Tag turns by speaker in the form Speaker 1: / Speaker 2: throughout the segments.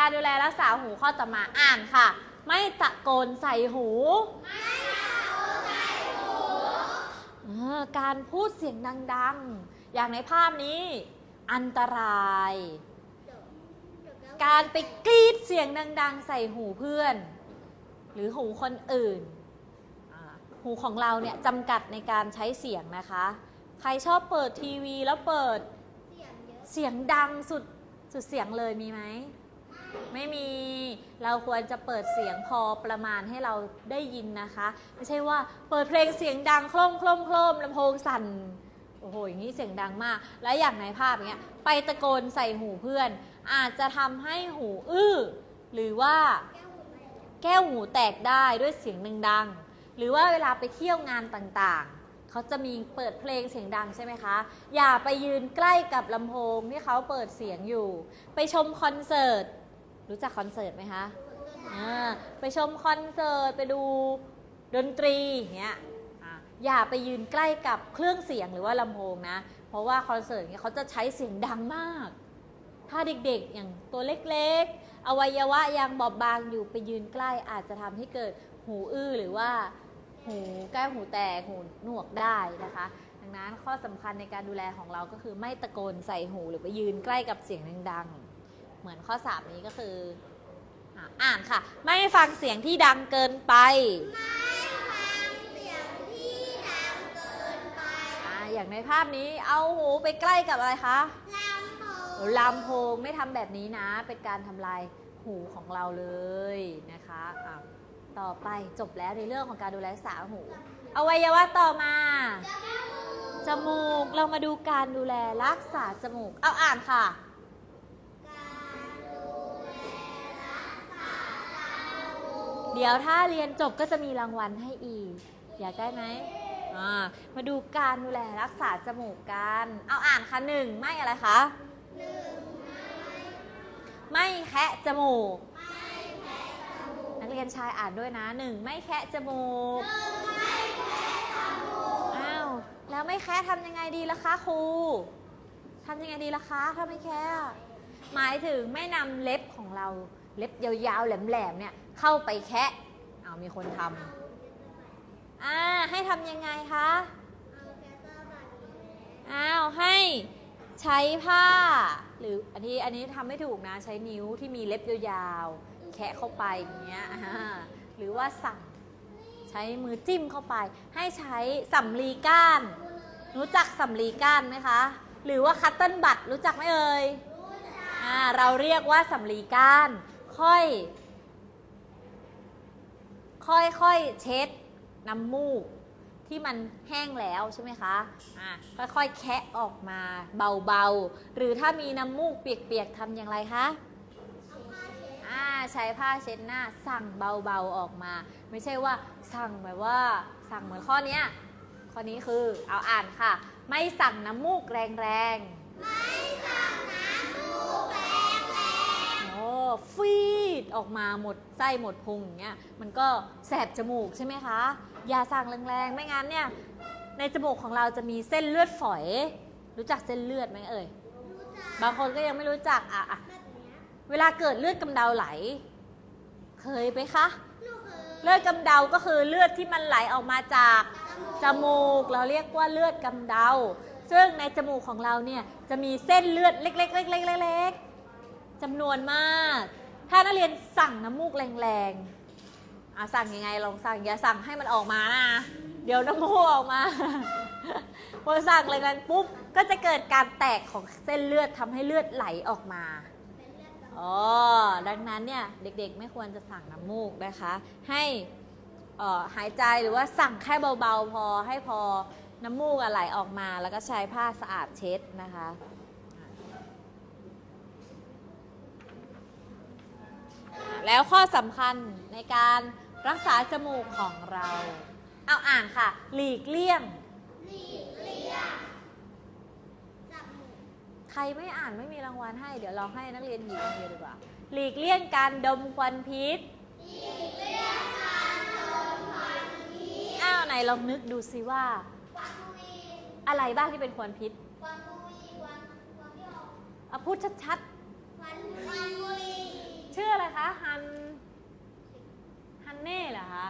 Speaker 1: การดูแลรักษาหูข้อต่อมาอ่านค่ะ ไม่ตะโกนใส่หูเออการพูดเสียงดังๆ อย่างในภาพนี้ อันตราย การไปกรีดเสียงดัง ๆ ใส่หูเพื่อน หรือหูคนอื่น หูของเราเนี่ยจำกัดในการใช้เสียงนะคะ ใครชอบเปิดทีวีแล้วเปิดเสียงดังสุดสุดเสียงเลยมีไหม ไม่มีเราควรจะเปิดเสียงพอประมาณให้เราได้ยินนะคะ ไม่ใช่ว่าเปิดเพลงเสียงดังโคล่มโคล่มโคล่มลำโพงสั่นโอ้โหอย่างนี้เสียงดังมาก และอย่างในภาพอย่างเงี้ยไปตะโกนใส่หูเพื่อน อาจจะทำให้หูอื้อหรือว่าแก้วหูแตกได้ด้วยเสียงดังๆหรือว่าเวลาไปเที่ยวงานต่างๆ เขาจะมีเปิดเพลงเสียงดังใช่ไหมคะ อย่าไปยืนใกล้กับลำโพงที่เขาเปิดเสียงอยู่ ไปชมคอนเสิร์ต รู้จักคอนเสิร์ตไหมคะอ่าไปชมคอนเสิร์ต ไปดูดนตรีอย่างเงี้ยอะอย่าไปยืนใกล้กับเครื่องเสียงหรือว่าลำโพงนะ เพราะว่าคอนเสิร์ตเนี่ยเขาจะใช้เสียงดังมาก ถ้าเด็กๆอย่างตัวเล็กๆ อวัยวะยังบอบบางอยู่ไปยืนใกล้อาจจะทำให้เกิดหูอื้อหรือว่าหูแก้วหูแตกหูหนวกได้นะคะ ดังนั้นข้อสำคัญในการดูแลของเราก็คือไม่ตะโกนใส่หูหรือไปยืนใกล้กับเสียงดังๆ เหมือนข้อ 3 นี้ก็คืออะอ่านค่ะ ไม่ฟังเสียงที่ดังเกินไปอะอย่างในภาพนี้เอาหูไปใกล้กับอะไรคะลำโพงไม่ทำแบบนี้นะ เป็นการทำลายหูของเราเลยนะคะอะต่อไปจบแล้วในเรื่องของการดูแลรักษาหู อวัยวะต่อมา จมูก เรามาดูการดูแลรักษาจมูก เอาอ่านค่ะ เดี๋ยวถ้าเรียนจบก็จะมีรางวัลให้อีก อยากได้ไหมอ่ามาดูการดูแลรักษาจมูกกัน เอาอ่านค่ะหนึ่งไม่อะไรคะไม่แคะจมูก นักเรียนชายอ่านด้วยนะหนึ่งไม่แคะจมูกอ้าวแล้วไม่แคะทำยังไงดีล่ะคะครูทำยังไงดีล่ะคะถ้าไม่แคะอะหมายถึงไม่นำเล็บของเรา เล็บยาวๆ แหลมๆ เนี่ยเข้าไปแคะเอามีคนทำอ่าให้ทำยังไงคะอ้าวให้ใช้ผ้า หรืออันนี้อันนี้ทำไม่ถูกนะใช้นิ้วที่มีเล็บยาวๆ แคะเข้าไปอย่างเงี้ยหรือว่าสั่งใช้มือจิ้มเข้าไป ให้ใช้สำลีก้าน รู้จักสำลีก้านไหมคะ หรือว่าคัตเติ้ลบัตรู้จักไหมเอ่ยอ่าเราเรียกว่าสำลีก้าน ค่อย ค่อยค่อยเช็ดน้ำมูกที่มันแห้งแล้วใช่ไหมคะอ่าค่อยๆแคะออกมาเบาๆ หรือถ้ามีน้ำมูกเปียกๆทำอย่างไรคะอ่าใช้ผ้าเช็ดหน้าสั่งเบาๆออกมา ไม่ใช่ว่าสั่งแบบว่า สั่งเหมือนข้อเนี้ยข้อนี้คือเอาอ่านค่ะ ไม่สั่งน้ำมูกแรงๆไม่สั่งน้ำมูกแรงๆโอ้ฟีด ออกมาหมดไส้หมดพุงอย่างเงี้ยมันก็แสบจมูกใช่ไหมคะอย่าสั่งแรงๆ ไม่งั้นเนี่ยในจมูกของเราจะมีเส้นเลือดฝอย รู้จักเส้นเลือดไหมเอ่ยบางคนก็ยังไม่รู้จักอะอะเวลาเกิดเลือดกำเดาไหล เคยไหมคะเลือดกำเดาก็คือเลือดที่มันไหลออกมาจากจมูกเราเรียกว่าเลือดกำเดา ซึ่งในจมูกของเราเนี่ยจะมีเส้นเลือดเล็กๆๆๆๆจำนวนมาก ถ้านักเรียนสั่งน้ำมูกแรงๆอะสั่งยังไงลองสั่งอย่าสั่งให้มันออกมานะ เดี๋ยวน้ำมูกออกมา พอสั่งแรงๆปุ๊บก็จะเกิดการแตกของเส้นเลือดทำให้เลือดไหลออกมาอ๋อดังนั้นเนี่ยเด็กๆไม่ควรจะสั่งน้ำมูกนะคะ ให้อ่อหายใจหรือว่าสั่งแค่เบาๆพอให้พอน้ำมูกอะไหลออกมา แล้วก็ใช้ผ้าสะอาดเช็ดนะคะ แล้วข้อสำคัญในการรักษาจมูกของเรา เอาอ่านค่ะ หลีกเลี่ยงใครไม่อ่านไม่มีรางวัลให้ เดี๋ยวเราให้นักเรียนหญิงเดียวดีกว่า หลีกเลี่ยงการดมควันพิษอ้าวไหนลองนึกดูซิว่า อะไรบ้างที่เป็นควันพิษเอาพูดชัดๆ ชื่ออะไรคะฮันฮันเน่เหรอคะ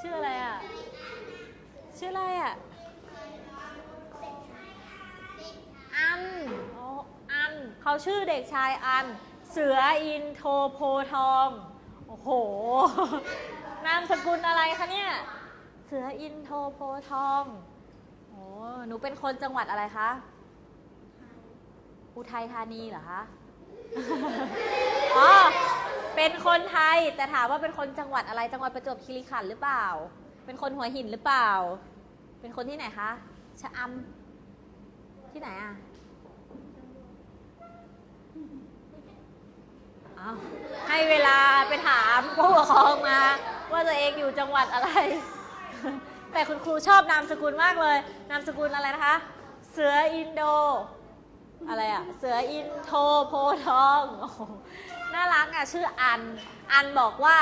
Speaker 1: ชื่ออะไรอะชื่ออะไรอะอันโออันเขาชื่อเด็กชายอัน เสืออินโทโพทองโอ้โหนามสกุลอะไรคะเนี่ยเสืออินโทโพทองโอ้หนูเป็นคนจังหวัดอะไรคะอุทัยธานีเหรอคะ อ๋อ เป็นคนไทยแต่ถามว่าเป็นคนจังหวัดอะไรจังหวัดประจวบคีรีขันธ์หรือเปล่า เป็นคนหัวหินหรือเปล่า เป็นคนที่ไหนคะชะอำที่ไหนอะเอาให้เวลาไปถามผู้ปกครองมา ว่าตัวเองอยู่จังหวัดอะไร แต่คุณครูชอบนามสกุลมากเลย นามสกุลอะไรนะคะ เสืออินโด อะไรอะเสืออินโทโพทอง น่ารักอะชื่ออัน อันบอกว่า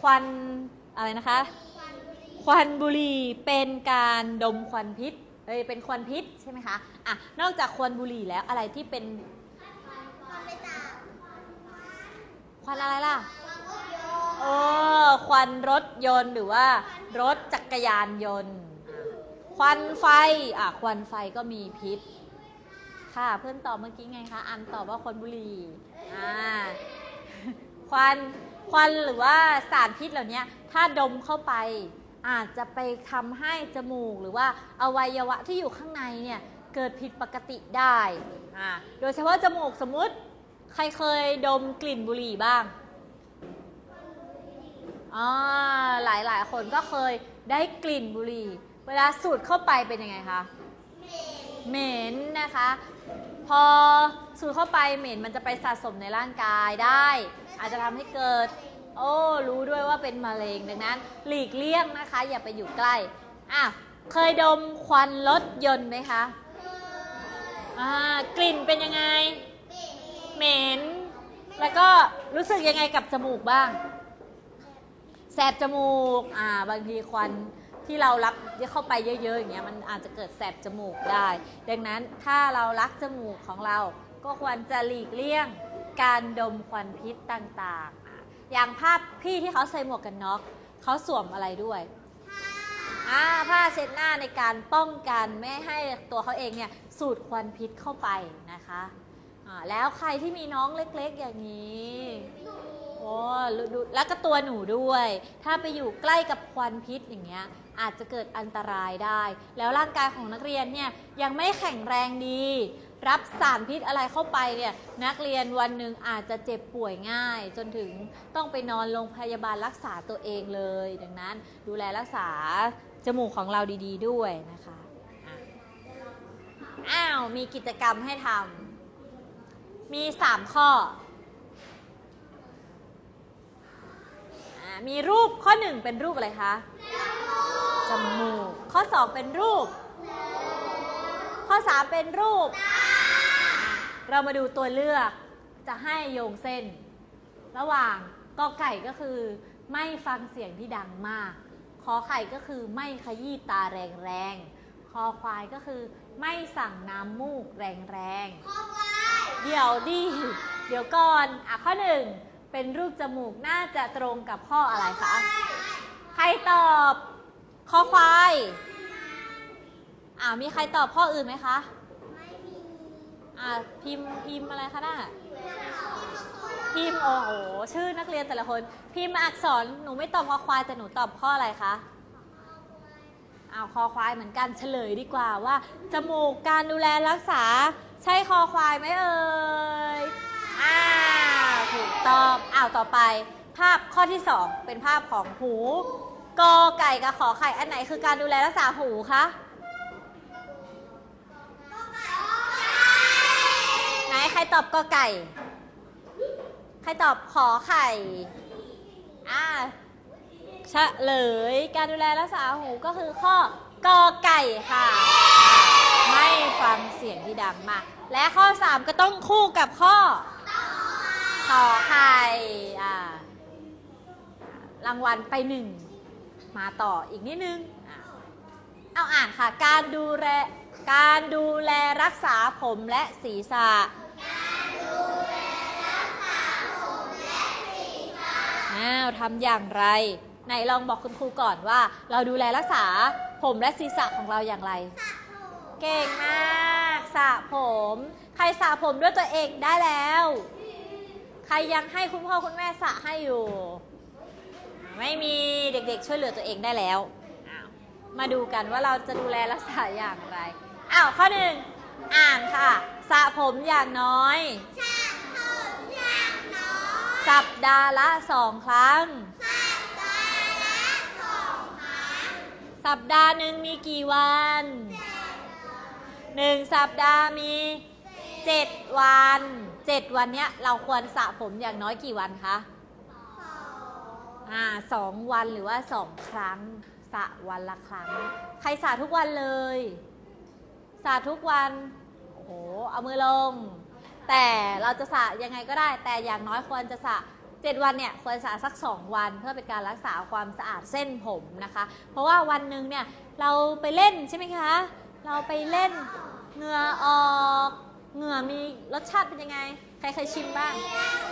Speaker 1: ควันอะไรนะคะ ควันบุหรี่เป็นการดมควันพิษเอ้ยเป็นควันพิษใช่ไหมคะอะนอกจากควันบุหรี่แล้วอะไรที่เป็นควันอะไรล่ะเออควันรถยนต์หรือว่ารถจักรยานยนต์ ควันไฟอะควันไฟก็มีพิษ ค่ะเพื่อนตอบเมื่อกี้ไงคะอันตอบว่าควันบุหรี่อ่า ควันควันหรือว่าสารพิษเหล่านี้ถ้าดมเข้าไป อาจจะไปทำให้จมูกหรือว่าอวัยวะที่อยู่ข้างในเนี่ยเกิดผิดปกติได้อ่าโดยเฉพาะจมูกสมมุติใครเคยดมกลิ่นบุหรี่บ้างอ่าหลายหลายคนก็เคยได้กลิ่นบุหรี่ เวลาสูดเข้าไปเป็นยังไงคะเหม็นนะคะ พอสูดเข้าไปเหม็นมันจะไปสะสมในร่างกายได้ อาจจะทำให้เกิด โอ้รู้ด้วยว่าเป็นมะเร็งดังนั้น หลีกเลี่ยงนะคะ อย่าไปอยู่ใกล้อะเคยดมควันรถยนต์ไหมคะอ่ากลิ่นเป็นยังไง เหม็น แล้วก็รู้สึกยังไงกับจมูกบ้าง แสบจมูก อ่า บางทีควันที่เรารับเข้าไปเยอะ ๆ อย่างเงี้ยมันอาจจะเกิดแสบจมูกได้ ดังนั้นถ้าเรารักจมูกของเราก็ควรจะหลีกเลี่ยง การดมควันพิษต่างๆ อย่างภาพพี่ที่เขาใส่หมวกกันน็อกเขาสวมอะไรด้วยอ่าผ้าเช็ดหน้าในการป้องกันไม่ให้ตัวเขาเองเนี่ยสูดควันพิษเข้าไปนะคะอ่าแล้วใครที่มีน้องเล็กๆอย่างนี้ ดูแล้วก็ตัวหนูด้วย ถ้าไปอยู่ใกล้กับควันพิษอย่างเงี้ย อาจจะเกิดอันตรายได้ แล้วร่างกายของนักเรียนเนี่ยยังไม่แข็งแรงดี รับสารพิษอะไรเข้าไปเนี่ย นักเรียนวันหนึ่งอาจจะเจ็บป่วยง่าย จนถึงต้องไปนอนโรงพยาบาลรักษาตัวเองเลย ดังนั้นดูแลรักษาจมูกของเราดีๆ ด้วยนะคะอะอ้าว มีกิจกรรมให้ทำ มี 3 ข้อ อ่า มีรูปข้อ1เป็นรูปอะไรคะจมูก ข้อ2เป็นรูป ข้อ3เป็นรูป เรามาดูตัวเลือกจะให้โยงเส้น ระหว่างกอไก่ก็คือ ไม่ฟังเสียงที่ดังมาก ขอไข่ก็คือไม่ขยี้ตาแรงๆ คอควายก็คือไม่สั่งน้ำมูกแรงๆ เดี๋ยวดิเดี๋ยวก่อน อะข้อหนึ่ง เป็นรูปจมูกน่าจะตรงกับข้ออะไรคะ ใครตอบข้อควายอ่ามีใครตอบข้ออื่นไหมคะอ่าพิมพ์พิมพ์อะไรคะน่ะพิมพ์โอ้โหชื่อนักเรียนแต่ละคน พิมพ์อักษรหนูไม่ตอบข้อควายแต่หนูตอบข้ออะไรคะอ้าวคอควายเหมือนกันเฉลยดีกว่าว่า จมูกการดูแลรักษา ใช่คอควายไหมเอ่ยอ่า ถูกต้องอ้าวต่อไป ภาพข้อที่สองเป็นภาพของหูกอไก่กับขอไข่อันไหนคือการดูแลรักษาหูคะไหนใครตอบกอไก่ ใครตอบขอไข่อ่าเฉลยการดูแลรักษาหูก็คือข้อกอไก่ค่ะ ไม่ฟังเสียงที่ดังมาก และข้อ 3 ก็ต้องคู่กับข้อ ขอไข่อ่ารางวัลไปหนึ่ง มาต่ออีกนิดนึงอะเอาอ่านค่ะ การดูแล การดูแลรักษาผมและศีรษะอ้าวทำอย่างไร ไหนลองบอกคุณครูก่อนว่า เราดูแลรักษาผมและศีรษะของเราอย่างไร เก่งมากสระผม ใครสระผมด้วยตัวเองได้แล้ว ใครยังให้คุณพ่อคุณแม่สระให้อยู่ ไม่มีเด็กๆช่วยเหลือตัวเองได้แล้วอ้าวมาดูกันว่าเราจะดูแลรักษาอย่างไร อ้าวข้อหนึ่งอ่านค่ะสระผมอย่างน้อยสัปดาห์ละสองครั้ง สัปดาห์หนึ่งมีกี่วันหนึ่งสัปดาห์มี เจ็ดวันเจ็ดวันเนี้ยเราควรสระผมอย่างน้อยกี่วันคะอ่าสองวันหรือว่าสองครั้งสระวันละครั้ง ใครสระทุกวันเลยสระทุกวันโอ้โหเอามือลง แต่เราจะสระยังไงก็ได้ แต่อย่างน้อยควรจะสระเจ็ดวันเนี่ยควรสระสัก 2 วันเพื่อเป็นการรักษาความสะอาดเส้นผมนะคะ เพราะว่าวันหนึ่งเนี่ยเราไปเล่นใช่ไหมคะ เราไปเล่นเหงื่อออก เหงื่อมีรสชาติเป็นยังไง ใครเคยชิมบ้าง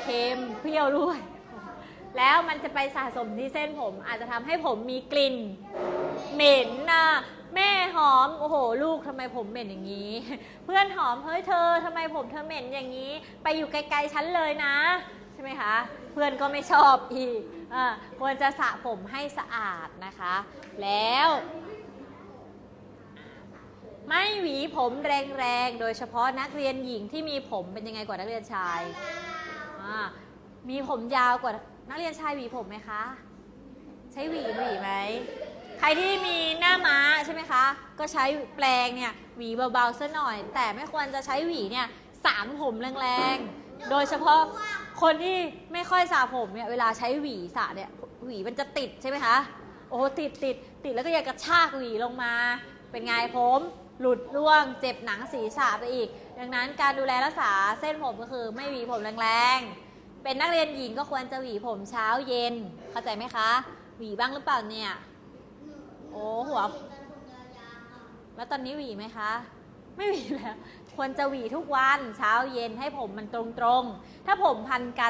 Speaker 1: เค็มเปรี้ยวด้วย แล้วมันจะไปสะสมที่เส้นผม อาจจะทำให้ผมมีกลิ่น เหม็นนะแม่หอม โอ้โห ลูกทำไมผมเหม็นอย่างนี้ เพื่อนหอม เฮ้ยเธอทำไมผมเธอเหม็นอย่างนี้ ไปอยู่ไกลๆฉันเลยนะ ใช่ไหมคะ เพื่อนก็ไม่ชอบอีกอควรจะสระผมให้สะอาดนะคะ แล้ว ไม่หวีผมแรงๆ โดยเฉพาะนักเรียนหญิงที่มีผมเป็นยังไงกว่านักเรียนชายอ่ามีผมยาวกว่านักเรียนชายหวีผมไหมคะ ใช้หวีหวีไหม ใครที่มีหน้าม้าใช่ไหมคะ ก็ใช้แปลงเนี่ยหวีเบาๆซะหน่อย แต่ไม่ควรจะใช้หวีเนี่ยสางผมแรงๆ โดยเฉพาะคนที่ไม่ค่อยสระผมเนี่ยเวลาใช้หวีสระเนี่ยหวีมันจะติดใช่ไหมคะ โอ้ติดติดติดแล้วก็อยากกระชากหวีลงมา เป็นไงผมหลุดร่วงเจ็บหนังศีรษะไปอีก ดังนั้นการดูแลรักษาเส้นผมก็คือไม่หวีผมแรงๆ เป็นนักเรียนหญิงก็ควรจะหวีผมเช้าเย็น เข้าใจไหมคะ หวีบ้างหรือเปล่าเนี่ย โอ้หัว แล้วตอนนี้หวีไหมคะ ไม่หวีแล้ว ควรจะหวีทุกวันเช้าเย็นให้ผมมันตรงๆ ถ้าผมพันกัน